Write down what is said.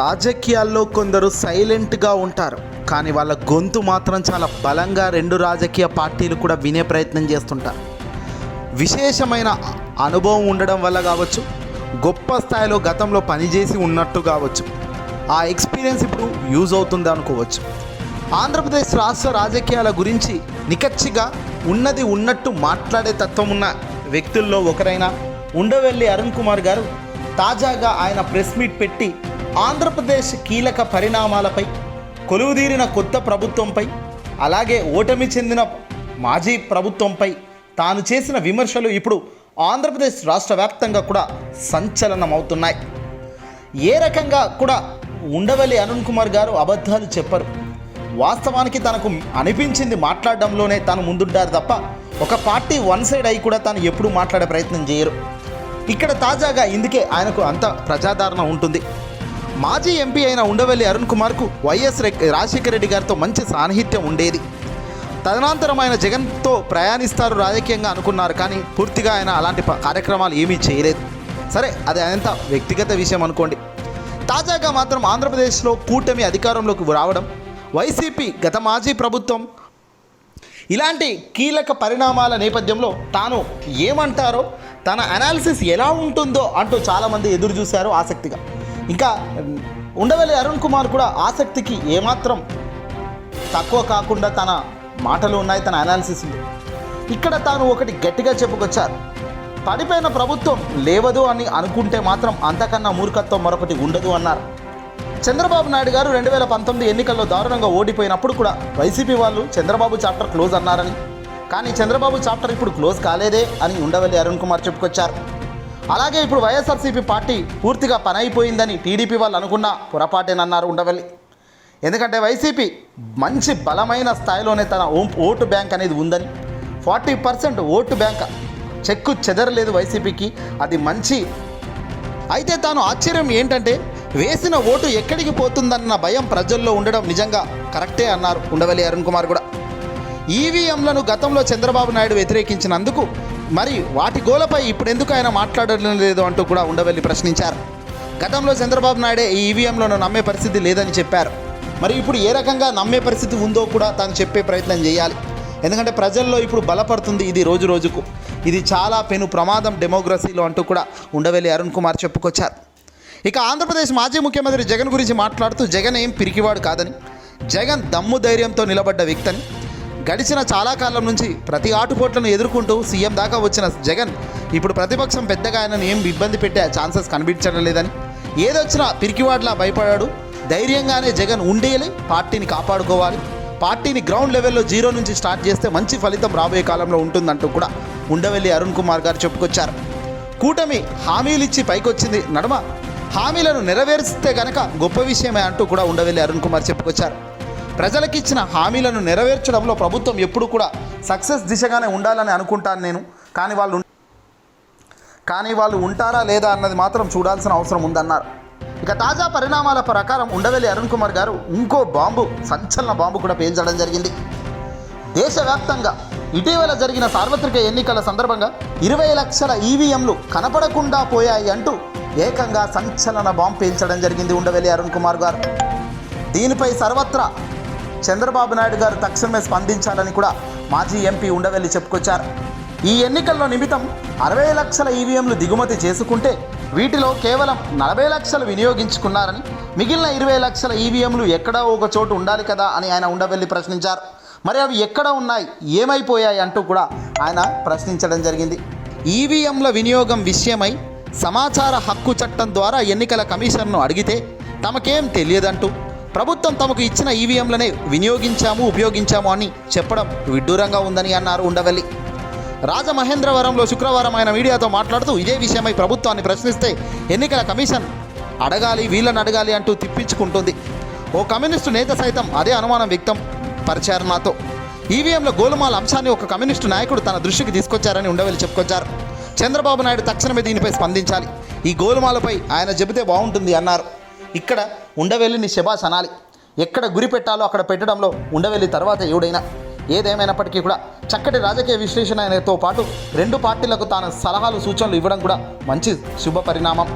రాజకీయాల్లో కొందరు సైలెంట్గా ఉంటారు. కానీ వాళ్ళ గొంతు మాత్రం చాలా బలంగా రెండు రాజకీయ పార్టీలు కూడా వినే ప్రయత్నం చేస్తుంటారు. విశేషమైన అనుభవం ఉండడం వల్ల కావచ్చు గొప్ప స్థాయిలో గతంలో పనిచేసి ఉన్నట్టు కావచ్చు ఆ ఎక్స్పీరియన్స్ ఇప్పుడు యూజ్ అవుతుంది అనుకోవచ్చు. ఆంధ్రప్రదేశ్ రాష్ట్ర రాజకీయాల గురించి నికచ్చిగా ఉన్నది ఉన్నట్టు మాట్లాడే తత్వం ఉన్న వ్యక్తుల్లో ఒకరైన ఉండవెల్లి అరుణ్ కుమార్ గారు తాజాగా ఆయన ప్రెస్ మీట్ పెట్టి ఆంధ్రప్రదేశ్ కీలక పరిణామాలపై కొలువుదీరిన కొత్త ప్రభుత్వంపై అలాగే ఓటమి చెందిన మాజీ ప్రభుత్వంపై తాను చేసిన విమర్శలు ఇప్పుడు ఆంధ్రప్రదేశ్ రాష్ట్ర వ్యాప్తంగా కూడా సంచలనమవుతున్నాయి. ఏ రకంగా కూడా ఉండవల్లి అరుణ్ కుమార్ గారు అబద్ధాలు చెప్పరు. వాస్తవానికి తనకు అనిపించింది మాట్లాడడంలోనే తాను ముందుంటారు తప్ప ఒక పార్టీ వన్ సైడ్ అయి కూడా తాను ఎప్పుడూ మాట్లాడే ప్రయత్నం చేయరు. ఇక్కడ తాజాగా ఇందుకే ఆయనకు అంత ప్రజాదరణ ఉంటుంది. మాజీ ఎంపీ అయిన ఉండవల్లి అరుణ్ కుమార్కు వైఎస్ రాజశేఖర రెడ్డి గారితో మంచి సాన్నిహిత్యం ఉండేది. తదనంతరం ఆయన జగన్తో ప్రయాణిస్తారు రాజకీయంగా అనుకున్నారు కానీ పూర్తిగా ఆయన అలాంటి కార్యక్రమాలు ఏమీ చేయలేదు. సరే అది అంత వ్యక్తిగత విషయం అనుకోండి. తాజాగా మాత్రం ఆంధ్రప్రదేశ్లో కూటమి అధికారంలోకి రావడం వైసీపీ గత మాజీ ప్రభుత్వం ఇలాంటి కీలక పరిణామాల నేపథ్యంలో తాను ఏమంటారో తన అనాలిసిస్ ఎలా ఉంటుందో అంటూ చాలామంది ఎదురు చూశారు ఆసక్తిగా. ఇంకా ఉండవల్లి అరుణ్ కుమార్ కూడా ఆసక్తికి ఏమాత్రం తక్కువ కాకుండా తన మాటలు ఉన్నాయి తన అనాలిసిస్ ఉంది. ఇక్కడ తాను ఒకటి గట్టిగా చెప్పుకొచ్చారు. పడిపోయిన ప్రభుత్వం లేవదు అని అనుకుంటే మాత్రం అంతకన్నా మూర్ఖత్వం మరొకటి ఉండదు అన్నారు. చంద్రబాబు నాయుడు గారు రెండు వేల పంతొమ్మిది ఎన్నికల్లో దారుణంగా ఓడిపోయినప్పుడు కూడా వైసీపీ వాళ్ళు చంద్రబాబు చాప్టర్ క్లోజ్ అన్నారని. కానీ చంద్రబాబు చాప్టర్ ఇప్పుడు క్లోజ్ కాలేదే అని ఉండవల్లి అరుణ్ కుమార్ చెప్పుకొచ్చారు. అలాగే ఇప్పుడు వైఎస్ఆర్సీపీ పార్టీ పూర్తిగా పని అయిపోయిందని టీడీపీ వాళ్ళు అనుకున్న పొరపాటేనన్నారు ఉండవల్లి. ఎందుకంటే వైసీపీ మంచి బలమైన స్థాయిలోనే తన ఓ- ఓటు బ్యాంక్ అనేది ఉందని ఫార్టీ పర్సెంట్ ఓటు బ్యాంక్ చెక్కు చెదరలేదు వైసీపీకి. అది మంచి. అయితే తాను ఆశ్చర్యం ఏంటంటే వేసిన ఓటు ఎక్కడికి పోతుందన్న భయం ప్రజల్లో ఉండడం నిజంగా కరెక్టే అన్నారు ఉండవల్లి అరుణ్ కుమార్ కూడా. ఈవీఎంలను గతంలో చంద్రబాబు నాయుడు వ్యతిరేకించినందుకు మరి వాటి గోలపై ఇప్పుడు ఎందుకు ఆయన మాట్లాడడం లేదు అంటూ కూడా ఉండవెల్లి ప్రశ్నించారు. గతంలో చంద్రబాబు నాయుడే ఈ ఈవీఎంలను నమ్మే పరిస్థితి లేదని చెప్పారు. మరి ఇప్పుడు ఏ రకంగా నమ్మే పరిస్థితి ఉందో కూడా తాను చెప్పే ప్రయత్నం చేయాలి. ఎందుకంటే ప్రజల్లో ఇప్పుడు బలపడుతుంది ఇది రోజు రోజుకు. ఇది చాలా పెను ప్రమాదం డెమోక్రసీలో అంటూ కూడా ఉండవల్లి అరుణ్ కుమార్ చెప్పుకొచ్చారు. ఇక ఆంధ్రప్రదేశ్ మాజీ ముఖ్యమంత్రి జగన్ గురించి మాట్లాడుతూ జగన్ ఏం పిరికివాడు కాదని జగన్ దమ్ము ధైర్యంతో నిలబడ్డ వ్యక్తిని గడిచిన చాలా కాలం నుంచి ప్రతి ఆటుపోట్లను ఎదుర్కొంటూ సీఎం దాకా వచ్చిన జగన్ ఇప్పుడు ప్రతిపక్షం పెద్దగా ఆయనను ఏం ఇబ్బంది పెట్టే ఛాన్సెస్ కనిపించడం లేదని. ఏదొచ్చినా పిరికివాడ్లా భయపడాడు. ధైర్యంగానే జగన్ ఉండేలే పార్టీని కాపాడుకోవాలి. పార్టీని గ్రౌండ్ లెవెల్లో జీరో నుంచి స్టార్ట్ చేస్తే మంచి ఫలితం రాబోయే కాలంలో ఉంటుందంటూ కూడా ఉండవెల్లి అరుణ్ కుమార్ గారు చెప్పుకొచ్చారు. కూటమి హామీలు ఇచ్చి పైకొచ్చింది నడమ. హామీలను నెరవేర్స్తే గనక గొప్ప విషయమే అంటూ కూడా ఉండవెల్లి అరుణ్ కుమార్ చెప్పుకొచ్చారు. ప్రజలకు ఇచ్చిన హామీలను నెరవేర్చడంలో ప్రభుత్వం ఎప్పుడు కూడా సక్సెస్ దిశగానే ఉండాలని అనుకుంటాను నేను. కానీ వాళ్ళు కానీ వాళ్ళు ఉంటారా లేదా అన్నది మాత్రం చూడాల్సిన అవసరం ఉందన్నారు. ఇక తాజా పరిణామాల ప్రకారం ఉండవెల్లి అరుణ్ కుమార్ గారు ఇంకో బాంబు సంచలన బాంబు కూడా పేల్చడం జరిగింది. దేశవ్యాప్తంగా ఇటీవల జరిగిన సార్వత్రిక ఎన్నికల సందర్భంగా ఇరవై లక్షల ఈవీఎంలు కనపడకుండా పోయాయి అంటూ ఏకంగా సంచలన బాంబు పేల్చడం జరిగింది ఉండవెల్లి అరుణ్ కుమార్ గారు. దీనిపై సర్వత్రా చంద్రబాబు నాయుడు గారు తక్షణమే స్పందించాలని కూడా మాజీ ఎంపీ ఉండవెల్లి చెప్పుకొచ్చారు. ఈ ఎన్నికల్లో నిమిత్తం అరవై లక్షల ఈవీఎంలు దిగుమతి చేసుకుంటే వీటిలో కేవలం నలభై లక్షలు వినియోగించుకున్నారని మిగిలిన ఇరవై లక్షల ఈవీఎంలు ఎక్కడో ఒక చోటు ఉండాలి కదా అని ఆయన ఉండవెల్లి ప్రశ్నించారు. మరి అవి ఎక్కడ ఉన్నాయి? ఏమైపోయాయి అంటూ కూడా ఆయన ప్రశ్నించడం జరిగింది. ఈవీఎంల వినియోగం విషయమై సమాచార హక్కు చట్టం ద్వారా ఎన్నికల కమిషన్ను అడిగితే తమకేం తెలియదంటూ ప్రభుత్వం తమకు ఇచ్చిన ఈవీఎంలనే వినియోగించాము ఉపయోగించాము అని చెప్పడం విడ్డూరంగా ఉందని అన్నారు ఉండవల్లి. రాజమహేంద్రవరంలో శుక్రవారం ఆయన మీడియాతో మాట్లాడుతూ ఇదే విషయమై ప్రభుత్వాన్ని ప్రశ్నిస్తే ఎన్నికల కమిషన్ అడగాలి వీళ్ళని అడగాలి అంటూ తిప్పించుకుంటుంది. ఓ కమ్యూనిస్టు నేత సైతం అదే అనుమానం వ్యక్తం పరిచారు నాతో. ఈవీఎంల గోలుమాల అంశాన్ని ఒక కమ్యూనిస్టు నాయకుడు తన దృష్టికి తీసుకొచ్చారని ఉండవల్లి చెప్పుకొచ్చారు. చంద్రబాబు నాయుడు తక్షణమే దీనిపై స్పందించాలి. ఈ గోలుమాలపై ఆయన చెబితే బాగుంటుంది అన్నారు. ఇక్కడ ఉండవెల్లిని శబాస్ అనాలి ఎక్కడ గురి పెట్టాలో అక్కడ పెట్టడంలో ఉండవెల్లి తర్వాత ఎవడైనా. ఏదేమైనప్పటికీ కూడా చక్కటి రాజకీయ విశ్లేషణతో పాటు రెండు పార్టీలకు తాను సలహాలు సూచనలు ఇవ్వడం కూడా మంచి శుభ పరిణామం.